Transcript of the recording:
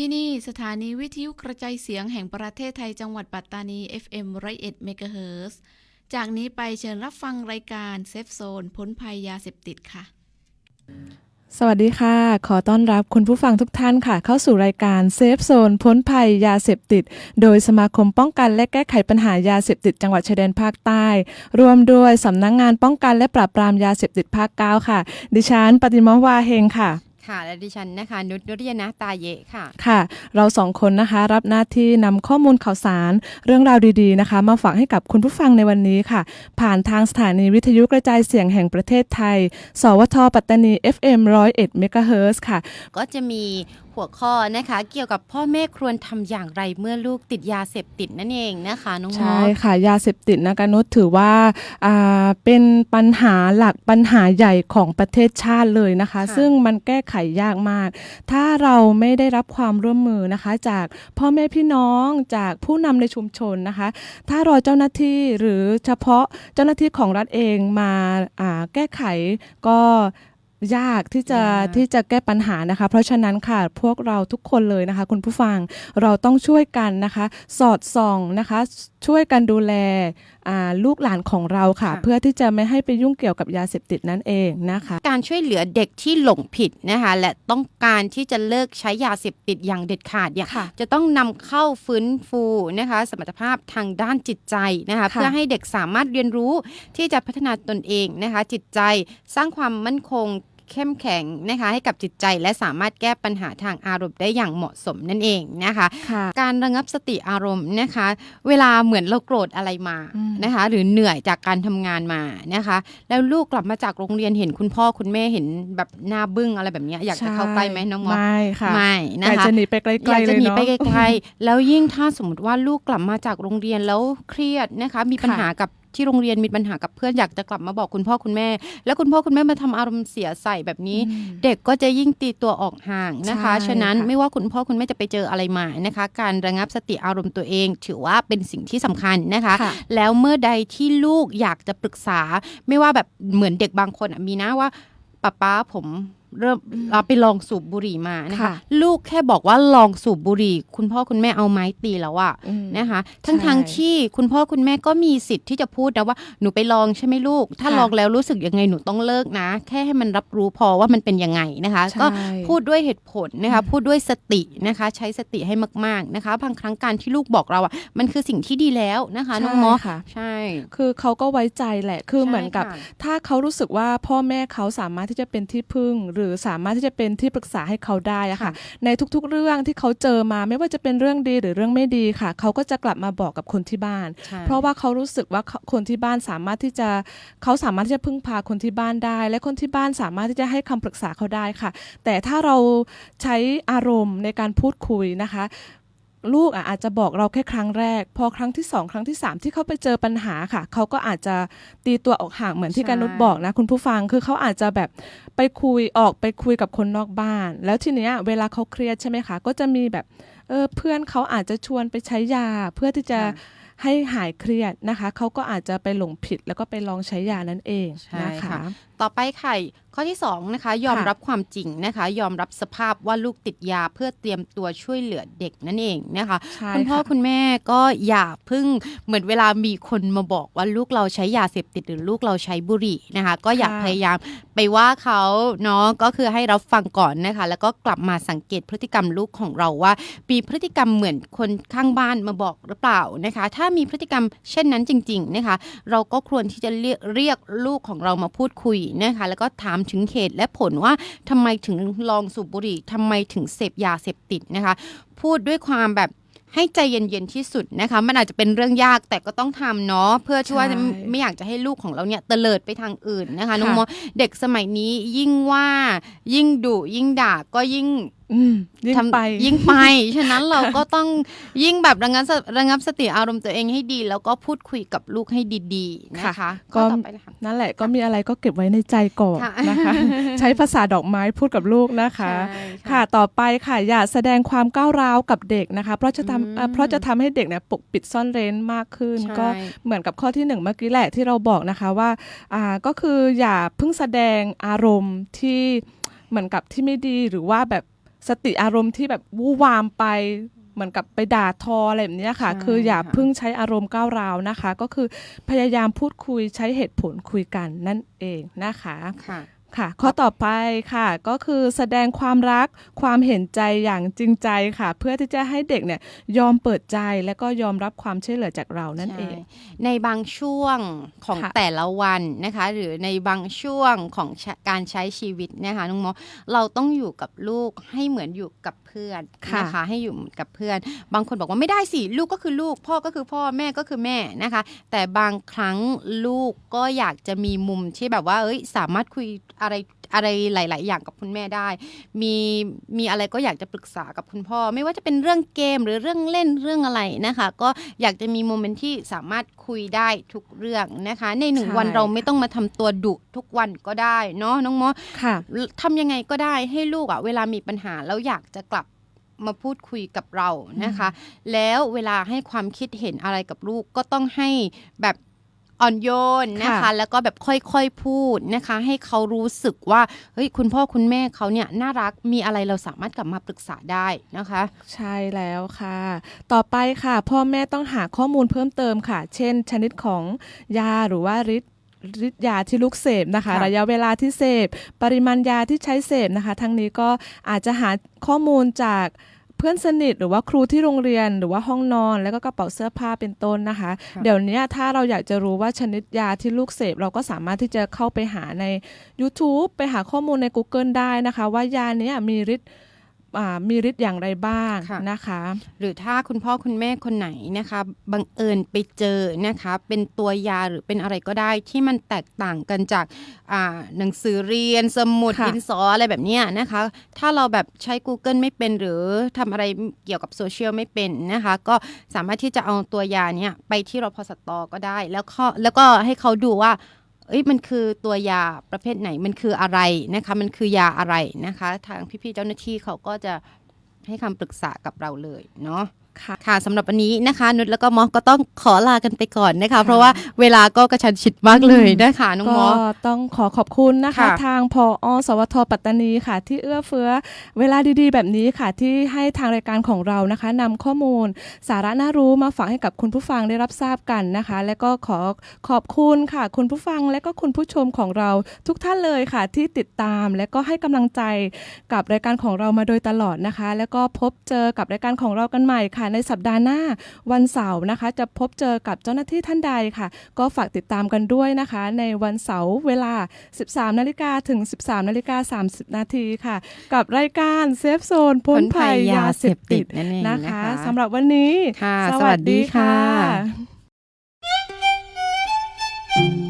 ที่นี่สถานีวิทยุกระจายเสียงแห่งประเทศไทยจังหวัดปัตตานี FM 101เมกะเฮิรตซ์จากนี้ไปเชิญรับฟังรายการเซฟโซนพ้นภัยยาเสพติดค่ะ สวัสดีค่ะ ขอต้อนรับคุณผู้ฟังทุกท่านค่ะ เข้าสู่รายการเซฟโซนพ้นภัยยาเสพติด โดยสมาคมป้องกันและแก้ไขปัญหายาเสพติดจังหวัดชายแดนภาคใต้ รวมด้วยสำนักงงานป้องกันและปราบปรามยาเสพติดภาคเก้าค่ะ ดิฉันปฏิมวาเฮงค่ะ ค่ะและดิฉันนะคะ นุชนุริยนะตาเยะค่ะ ค่ะ เราสองคนนะคะ รับหน้าที่นำข้อมูลข่าวสารเรื่องราวดีๆนะคะ มาฝากให้กับคุณผู้ฟังในวันนี้ค่ะ ผ่านทางสถานีวิทยุกระจายเสียงแห่งประเทศไทย สวทปัตตานี FM 101เมกะเฮิรตซ์ค่ะ ก็จะมี หัวข้อนะคะ เกี่ยวกับพ่อแม่ควรทำอย่างไรเมื่อลูกติดยาเสพติดนั่นเองนะคะน้องมอใช่สค่ะยาเสพติดนะคะนุชถือว่าอ่าเป็นปัญหาหลักปัญหาใหญ่ของประเทศชาติเลยนะคะค่ะซึ่งมันแก้ไขยากมาก ถ้าเราไม่ได้รับความร่วมมือนะคะ จากพ่อแม่พี่น้องจากผู้นำในชุมชนนะคะ ถ้ารอเจ้าหน้าที่หรือเฉพาะเจ้าหน้าที่ของรัฐเองมาอ่าแก้ไขก็ ยากที่จะยากที่จะแก้ปัญหานะคะ เพราะฉะนั้นค่ะพวกเราทุกคนเลยนะคะ คุณผู้ฟังเราต้องช่วยกันนะคะ สอดส่องนะคะ ช่วยกันดูแลอ่าลูกหลานของเราค่ะค่ะ เพื่อที่จะไม่ให้ไปยุ่งเกี่ยวกับยาเสพติดนั่นเองนะคะ การช่วยเหลือเด็กที่หลงผิดนะคะและต้องการที่จะเลิกใช้ยาเสพติดอย่างเด็ดขาดเนี่ยค่ะจะต้องนำเข้าฟื้นฟูนะคะสมรรถภาพทางด้านจิตใจนะคะค่ะเพื่อให้เด็กสามารถเรียนรู้ที่จะพัฒนาตนเองนะคะจิตใจสร้างความมั่นคง เข้มแข็งนะคะให้กับจิตใจและสามารถแก้ปัญหาทางอารมณ์ได้อย่างเหมาะสมนั่นเองนะคะค่ะการระงับสติอารมณ์นะคะ เวลาเหมือนเราโกรธอะไรมาอืมนะคะ หรือเหนื่อยจากการทำงานมานะคะ แล้วลูกกลับมาจากโรงเรียนเห็นคุณพ่อคุณแม่เห็นแบบหน้าบึ้งอะไรแบบเนี้ยอยากจะเข้าใกล้ไหมน้องมอสไม่ค่ะไม่นะอยากคะจะหนีไปไกลอยากๆเลจะยหนีเนาะไปไกลๆแล้วยิ่งถ้าสมมติว่าลูกกลับมาจากโรงเรียนแล้วเครียดนะคะ มีปัญหากับ ที่โรงเรียนมีปัญหากับเพื่อนอยากจะกลับมาบอกคุณพ่อคุณแม่ แล้วคุณพ่อคุณแม่มาทำอารมณ์เสียใส่แบบนี้อืมเด็กก็จะยิ่งตีตัวออกห่างนะคะใช่ฉะนั้นค่ะไม่ว่าคุณพ่อคุณแม่จะไปเจออะไรมานะคะ การระงับสติอารมณ์ตัวเอง ถือว่าเป็นสิ่งที่สำคัญนะคะค่ะแล้วเมื่อใดที่ลูกอยากจะปรึกษา ไม่ว่าแบบเหมือนเด็กบางคนอะมีนะว่าป้าป้าผม เริ่มเราไปลองสูบบุหรี่มานะคะค่ะลูกแค่บอกว่าลองสูบบุหรี่ คุณพ่อคุณแม่เอาไม้ตีแล้วอะอืมนะคะ ทั้งใช่ทางที่คุณพ่อคุณแม่ก็มีสิทธิ์ที่จะพูดนะว่าหนูไปลองใช่ไหมลูก ถ้าค่ะลองแล้วรู้สึกยังไงหนูต้องเลิกนะ แค่ให้มันรับรู้พอว่ามันเป็นยังไงนะคะใช่ก็พูดด้วยเหตุผลนะคะ พูดด้วยสตินะคะ ใช้สติให้มาก ๆนะคะบางครั้งการที่ลูกบอกเราอะมันคือสิ่งที่ดีแล้วนะคะน้องมอสใช่ค่ะใช่ คือเขาก็ไว้ใจแหละคือใช่เหมือนกับค่ะถ้าเขารู้สึกว่าพ่อแม่เขาสามารถที่จะเป็นที่พึ่งหรือสามารถที่จะเป็นที่ปรึกษาให้เขาได้อะค่ะ ในทุกๆเรื่องที่เขาเจอมาไม่ว่าจะเป็นเรื่องดีหรือเรื่องไม่ดีค่ะ เขาก็จะกลับมาบอกกับคนที่บ้านใช่เพราะว่าเขารู้สึกว่าเขาคนที่บ้านสามารถที่จะเขาสามารถที่จะพึ่งพาคนที่บ้านได้ และคนที่บ้านสามารถที่จะให้คำปรึกษาเขาได้ค่ะ แต่ถ้าเราใช้อารมณ์ในการพูดคุยนะคะ ลูกอะอาจจะบอกเราแค่ครั้งแรก พอครั้งที่สองครั้งที่สามที่เขาไปเจอปัญหาค่ะ เขาก็อาจจะตีตัวออกห่างเหมือนที่ใช่การนุชบอกนะ คุณผู้ฟังคือเขาอาจจะแบบไปคุยออกไปคุยกับคนนอกบ้าน แล้วทีเนี้ยเวลาเขาเครียดใช่ไหมคะ ก็จะมีแบบเออเพื่อนเขาอาจจะชวนไปใช้ยาเพื่อที่จะค่ะให้หายเครียดนะคะ เขาก็อาจจะไปหลงผิดแล้วก็ไปลองใช้ยานั่นเองใช่นะคะค่ะต่อไปค่ะข้อที่สองนะคะยอมค่ะรับความจริงนะคะ ยอมรับสภาพว่าลูกติดยาเพื่อเตรียมตัวช่วยเหลือเด็กนั่นเองนะคะใช่คุณพ่อค่ะคุณแม่ก็อย่าเพึ่งเหมือนเวลามีคนมาบอกว่าลูกเราใช้ยาเสพติดหรือลูกเราใช้บุหรี่นะคะ ก็อย่าค่ะพยายามไปว่าเขาเนาะก็คือให้รับฟังก่อนนะคะ แล้วก็กลับมาสังเกตพฤติกรรมลูกของเราว่ามีพฤติกรรมเหมือนคนข้างบ้านมาบอกหรือเปล่านะคะ ถ้ามีพฤติกรรมเช่นนั้นจริง ๆนะคะ เราก็ควรที่จะเรียกเรียกลูกของเรามาพูดคุยนะคะแล้วก็ถามถึงเหตุและผลว่าทำไมถึงลองสูบบุหรี่ทำไมถึงเสพยาเสพติดนะคะ พูดด้วยความแบบให้ใจเย็นๆที่สุดนะคะ มันอาจจะเป็นเรื่องยากแต่ก็ต้องทำเนาะเพื่อที่ว่าใช่ไม่ไม่อยากจะให้ลูกของเราเนี่ยเตลิดไปทางอื่นนะคะน้องค่ะโมเด็กสมัยนี้ยิ่งว่ายิ่งดุยิ่งด่าก็ยิ่งอืม ยิ่งทำไปยิ่งไป ฉะนั้นเราก็ต้องยิ่งแบบระงับสระงับสติอารมณ์ตัวเองให้ดี แล้วก็พูดคุยกับลูกให้ดีๆนะคะค่ะก็ก็ต่อไปเลยค่ะนั่นแหละก็มีอะไรก็เก็บไว้ในใจก่อนค่ะนะคะ ใช้ภาษาดอกไม้พูดกับลูกนะคะใช่ค่ะต่อไปค่ะอย่าแสดงความก้าวร้าวกับเด็กนะคะ เพราะจะอืมทำเอ่อเพราะจะทำให้เด็กเนี่ยปกปิดซ่อนเร้นมากขึ้นใช่ก็เหมือนกับข้อที่หนึ่งเมื่อกี้แหละที่เราบอกนะคะว่าอ่าก็คืออย่าเพิ่งแสดงอารมณ์ที่เหมือนกับที่ไม่ดีหรือว่าแบบ สติอารมณ์ที่แบบวู่วามไปเหมือนกับไปด่าทออะไรแบบเนี้ยค่ะใช่คืออย่าค่ะเพิ่งใช้อารมณ์ก้าวร้าวนะคะ ก็คือพยายามพูดคุยใช้เหตุผลคุยกันนั่นเองนะคะค่ะ ค่ะ ข้อต่อไปค่ะก็คือแสดงความรักความเห็นใจอย่างจริงใจค่ะ เพื่อที่จะให้เด็กเนี่ยยอมเปิดใจและก็ยอมรับความช่วยเหลือจากเรานั่นเองใช่ในบางช่วงของค่ะแต่ละวันนะคะ หรือในบางช่วงของชะการใช้ชีวิตนะคะน้องมอเราต้องอยู่กับลูกให้เหมือนอยู่กับเพื่อนค่ะนะคะให้อยู่เหมือนกับเพื่อน บางคนบอกว่าไม่ได้สิลูกก็คือลูก พ่อก็คือพ่อแม่ก็คือแม่นะคะ แต่บางครั้งลูกก็อยากจะมีมุมที่แบบว่าเอ้ยสามารถคุยอะไรอะไรหลาย ๆ อย่างกับคุณแม่ได้ มีมีอะไรก็อยากจะปรึกษากับคุณพ่อ ไม่ว่าจะเป็นเรื่องเกมหรือเรื่องเล่นเรื่องอะไรนะคะ ก็อยากจะมีโมเมนต์ที่สามารถคุยได้ทุกเรื่องนะคะ ในหนึ่งใช่ วันเราไม่ต้องมาทำตัวดุทุกวันก็ได้เนาะน้องมอ ค่ะ ทำยังไงก็ได้ให้ลูกอะเวลามีปัญหาแล้วอยากจะกลับมาพูดคุยกับเรานะคะ แล้วเวลาให้ความคิดเห็นอะไรกับลูกก็ต้องให้แบบ อ่อนโยนนะคะค่ะแล้วก็แบบค่อยๆพูดนะคะ ให้เขารู้สึกว่าเฮ้ยคุณพ่อคุณแม่เขาเนี่ยน่ารักมีอะไรเราสามารถกลับมาปรึกษาได้นะคะ ใช่แล้วค่ะ ต่อไปค่ะ พ่อแม่ต้องหาข้อมูลเพิ่มเติมค่ะ เช่น ชนิดของยาหรือว่าฤทธิ์ฤทธิ์ยาที่ลูกเสพนะคะค่ะระยะเวลาที่เสพ ปริมาณยาที่ใช้เสพนะคะ ทั้งนี้ก็อาจจะหาข้อมูลจาก เพื่อนสนิทหรือว่าครูที่โรงเรียนหรือว่าห้องนอน แล้วก็กระเป๋าเสื้อผ้าเป็นต้นนะคะค่ะเดี๋ยวนี้ถ้าเราอยากจะรู้ว่าชนิดยาที่ลูกเสพ เราก็สามารถที่จะเข้าไปหาใน YouTube ไปหาข้อมูลใน Google ได้นะคะ ว่ายาเนี้ยมีฤทธิ์อ่า มีฤทธิ์อย่างไรบ้างค่ะนะคะ หรือถ้าคุณพ่อคุณแม่คนไหนนะคะบังเอิญไปเจอนะคะเป็นตัวยาหรือเป็นอะไรก็ได้ที่มันแตกต่างกันจากอ่าหนังสือเรียนสมุดค่ะดินสออะไรแบบเนี้ยนะคะ ถ้าเราแบบใช้ Google ไม่เป็นหรือทำอะไรเกี่ยวกับโซเชียลไม่เป็นนะคะ ก็สามารถที่จะเอาตัวยาเนี้ยไปที่รพสตก็ได้ แล้วข้อแล้วก็ให้เขาดูว่า เอ้ยมันคือตัวยาประเภทไหนมันคืออะไรนะคะ มันคือยาอะไรนะคะ ทางพี่ๆเจ้าหน้าที่เขาก็จะให้คำปรึกษากับเราเลยเนาะ ค่ะค่ะสำหรับวันนี้นะคะนุชแล้วก็มอสก็ต้องขอลากันไปก่อนนะคะ เพราะว่าเวลาก็กระชันชิดมากเลยนะคะน้องก็มอสต้องขอขอบคุณนะคะ ค่ะทางพอสวทปัตตานีค่ะ ที่เอื้อเฟื้อเวลาดีๆ แบบนี้ค่ะ ที่ให้ทางรายการของเรานะคะนำข้อมูล สาระน่ารู้มาฝากให้กับคุณผู้ฟังได้รับทราบกันนะคะ และก็ขอขอบคุณค่ะ คุณผู้ฟังและก็คุณผู้ชมของเราทุกท่านเลยค่ะ ที่ติดตามและก็ให้กำลังใจกับรายการของเรามาโดยตลอดนะคะ แล้วก็พบเจอกับรายการของเรากันใหม่ค่ะะในสัปดาห์หน้าวันเสาร์นะคะ จะพบเจอกับเจ้าหน้าที่ท่านใดค่ะ ก็ฝากติดตามกันด้วยนะคะ ในวันเสาร์เวลา 13 นาฬิกาถึง 13 นาฬิกา 30 นาทีค่ะ กับรายการเซฟโซนพ้นภัยยาเสพติดนะคะสำหรับวันนี้ สวัสดีค่ะ thank you